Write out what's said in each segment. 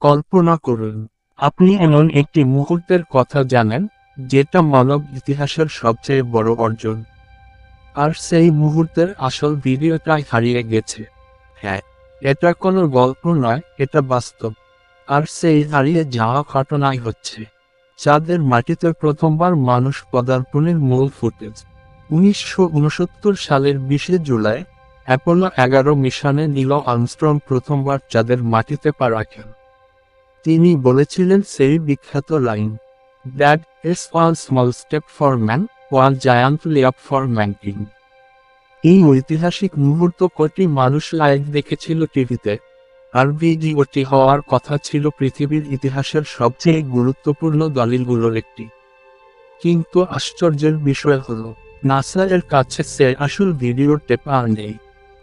কল্পনা করুন, আপনি এমন একটি মুহূর্তের কথা জানেন, যেটা মানব ইতিহাসের সবচেয়ে বড় অর্জন। আর সেই মুহূর্তের আসল ভিডিওটাই হারিয়ে গেছে। হ্যাঁ এটা কোনো গল্প নয়, এটা বাস্তব। আর সেই হারিয়ে যাওয়া ঘটনাই হচ্ছে। চাঁদের মাটিতে প্রথমবার মানুষ পদার্পণের মূল ফুটেজ। উনিশশো উনসত্তর সালের বিশে জুলাই, অ্যাপোলো এগারো মিশনে নীল আর্মস্ট্রং প্রথমবার চাঁদের মাটিতে পা রাখেন। তিনি বলেছিলেন, সেই বিখ্যাত line that is one small step for man one giant leap for mankind এই ঐতিহাসিক মুহূর্ত কোটি মানুষ লাইভ দেখেছিল টিভিতে। আর ভিডিওটি হওয়ার কথা ছিল পৃথিবীর ইতিহাসের সবচেয়ে গুরুত্বপূর্ণ দলিলগুলোর একটি। কিন্তু আশ্চর্যের বিষয় হলো নাসা এর কাছে সে আসল ভিডিও টেপ নেই।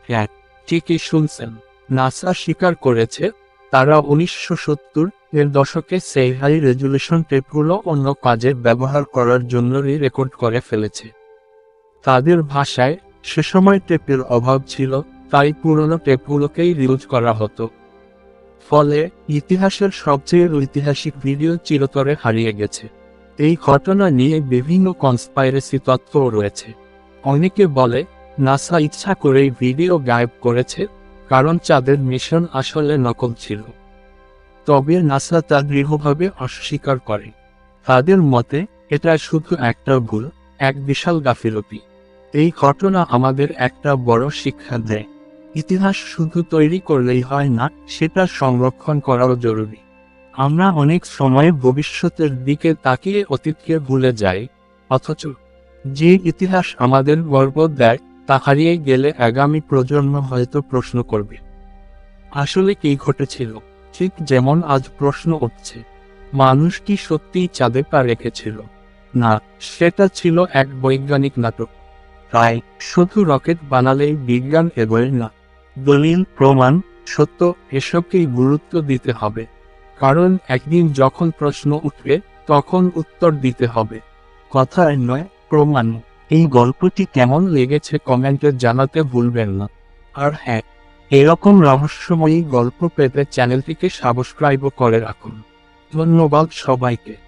হ্যাঁ ঠিকই শুনছেন। নাসা স্বীকার করেছে তারা উনিশশো সত্তর এর দশকে সেই হাই রেজুলেশন টেপগুলো অন্য কাজে ব্যবহার করার জন্য রেকর্ড করে ফেলেছে। তাদের ভাষায়, সে সময় টেপের অভাব ছিল, তাই পুরনো টেপগুলোকেই ইউজ করা হতো। ফলে, ইতিহাসের সবচেয়ে ঐতিহাসিক ভিডিও চিরতরে হারিয়ে গেছে। এই ঘটনা নিয়ে বিভিন্ন কনস্পাইরেসি তত্ত্বও রয়েছে। অনেকে বলে, নাসা ইচ্ছা করেই ভিডিও গায়েব করেছে কারণ চাঁদের মিশন আসলে নকল ছিল। তবে নাসা তা দৃঢ়ভাবে অস্বীকার করে। তাদের মতে, এটা শুধু একটা ভুল, এক বিশাল গাফিলতি। এই ঘটনা আমাদের একটা বড় শিক্ষা দেয়। ইতিহাস শুধু তৈরি করলেই হয় না, সেটা সংরক্ষণ করাও জরুরি। আমরা অনেক সময় ভবিষ্যতের দিকে তাকিয়ে অতীতকে ভুলে যাই। অথচ, যে ইতিহাস আমাদের গর্ব দেয় তা হারিয়ে গেলে আগামী প্রজন্ম হয়তো প্রশ্ন করবে। আসলে কি ঘটেছিল? ঠিক যেমন আজ প্রশ্ন উঠছে। মানুষ কি সত্যিই চাঁদে পা রেখেছিল? না, সেটা ছিল এক বৈজ্ঞানিক নাটক। তাই শুধু রকেট বানালেই বিজ্ঞান এগোয় না। দলিল, প্রমাণ, সত্য এসবকেই গুরুত্ব দিতে হবে। কারণ একদিন যখন প্রশ্ন উঠবে, তখন উত্তর দিতে হবে। কথায় নয় প্রমাণ এই গল্পটি কেমন লেগেছে কমেন্টে জানাতে ভুলবেন না। আর হ্যাঁ এরকম রহস্যময়ী গল্প পেতে চ্যানেলটিকে সাবস্ক্রাইবও করে রাখুন। ধন্যবাদ সবাইকে।